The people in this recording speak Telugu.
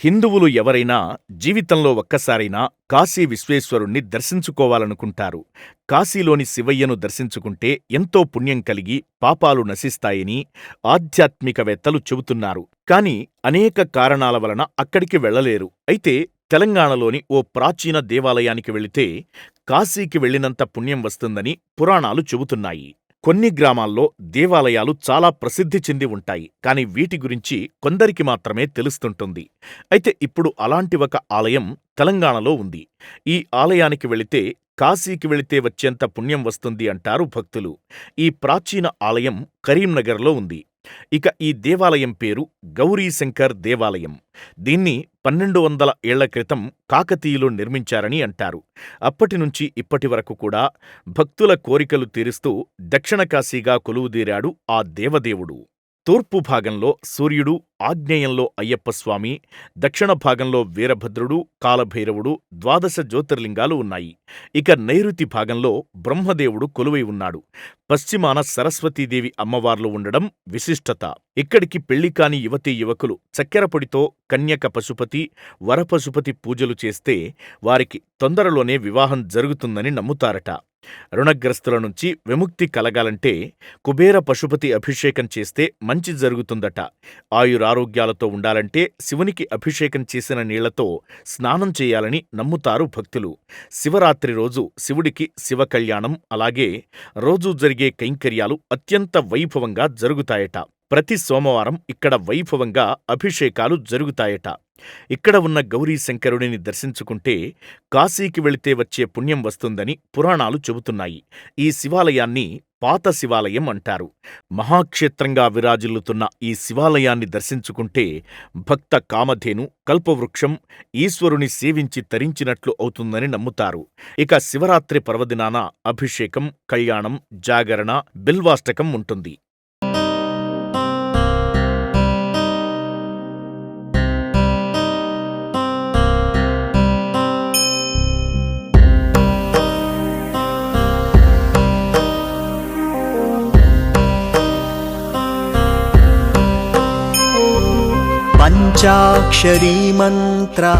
హిందువులు ఎవరైనా జీవితంలో ఒక్కసారైనా కాశీ విశ్వేశ్వరుణ్ణి దర్శించుకోవాలనుకుంటారు. కాశీలోని శివయ్యను దర్శించుకుంటే ఎంతో పుణ్యం కలిగి పాపాలు నశిస్తాయని ఆధ్యాత్మికవేత్తలు చెబుతున్నారు. కాని అనేక కారణాల వలన అక్కడికి వెళ్ళలేరు. అయితే తెలంగాణలోని ఓ ప్రాచీన దేవాలయానికి వెళితే కాశీకి వెళ్ళినంత పుణ్యం వస్తుందని పురాణాలు చెబుతున్నాయి. కొన్ని గ్రామాల్లో దేవాలయాలు చాలా ప్రసిద్ధి చెంది ఉంటాయి కాని వీటి గురించి కొందరికి మాత్రమే తెలుస్తుంటుంది. అయితే ఇప్పుడు అలాంటి ఒక ఆలయం తెలంగాణలో ఉంది. ఈ ఆలయానికి వెళితే కాశీకి వెళితే వచ్చేంత పుణ్యం వస్తుంది అంటారు భక్తులు. ఈ ప్రాచీన ఆలయం కరీంనగర్లో ఉంది. ఇక ఈ దేవాలయం పేరు గౌరీశంకర్ దేవాలయం. దీన్ని పన్నెండు వందల ఏళ్ళ క్రితం కాకతీయులు నిర్మించారని అంటారు. అప్పటినుంచి ఇప్పటి వరకు కూడా భక్తుల కోరికలు తీరుస్తూ దక్షిణ కాశీగా కొలువుదీరాడు ఆ దేవదేవుడు. తూర్పు భాగంలో సూర్యుడు ఆగ్నేయంలో అయ్యప్పస్వామి దక్షిణ భాగంలో వీరభద్రుడు కాలభైరవుడు ద్వాదశ జ్యోతిర్లింగాలు ఉన్నాయి. ఇక నైరుతి భాగంలో బ్రహ్మదేవుడు కొలువై ఉన్నాడు. పశ్చిమాన సరస్వతీదేవి అమ్మవార్లు ఉండడం విశిష్టత. ఇక్కడికి పెళ్ళి కాని యువతీ యువకులు చక్కెరపొడితో కన్యక పశుపతి వరపశుపతి పూజలు చేస్తే వారికి తొందరలోనే వివాహం జరుగుతుందని నమ్ముతారట. రుణగ్రస్తుల నుంచి విముక్తి కలగాలంటే కుబేర పశుపతి అభిషేకం చేస్తే మంచి జరుగుతుందట. ఆయురారోగ్యాలతో ఉండాలంటే శివునికి అభిషేకం చేసిన నీళ్ళతో స్నానం చేయాలని నమ్ముతారు భక్తులు. శివరాత్రి రోజు శివుడికి శివ కళ్యాణం అలాగే రోజూ జరిగే కైంకర్యాలు అత్యంత వైభవంగా జరుగుతాయట. ప్రతి సోమవారం ఇక్కడ వైభవంగా అభిషేకాలు జరుగుతాయట. ఇక్కడ ఉన్న గౌరీశంకరుడిని దర్శించుకుంటే కాశీకి వెళితే వచ్చే పుణ్యం వస్తుందని పురాణాలు చెబుతున్నాయి. ఈ శివాలయాన్ని పాత శివాలయం అంటారు. మహాక్షేత్రంగా విరాజిల్లుతున్న ఈ శివాలయాన్ని దర్శించుకుంటే భక్త కామధేను కల్పవృక్షం ఈశ్వరుని సేవించి తరించినట్లు అవుతుందని నమ్ముతారు. ఇక శివరాత్రి పర్వదినాన అభిషేకం కళ్యాణం జాగరణ బిల్వాష్టకం ఉంటుంది. पञ्चाक्षरी मन्त्रा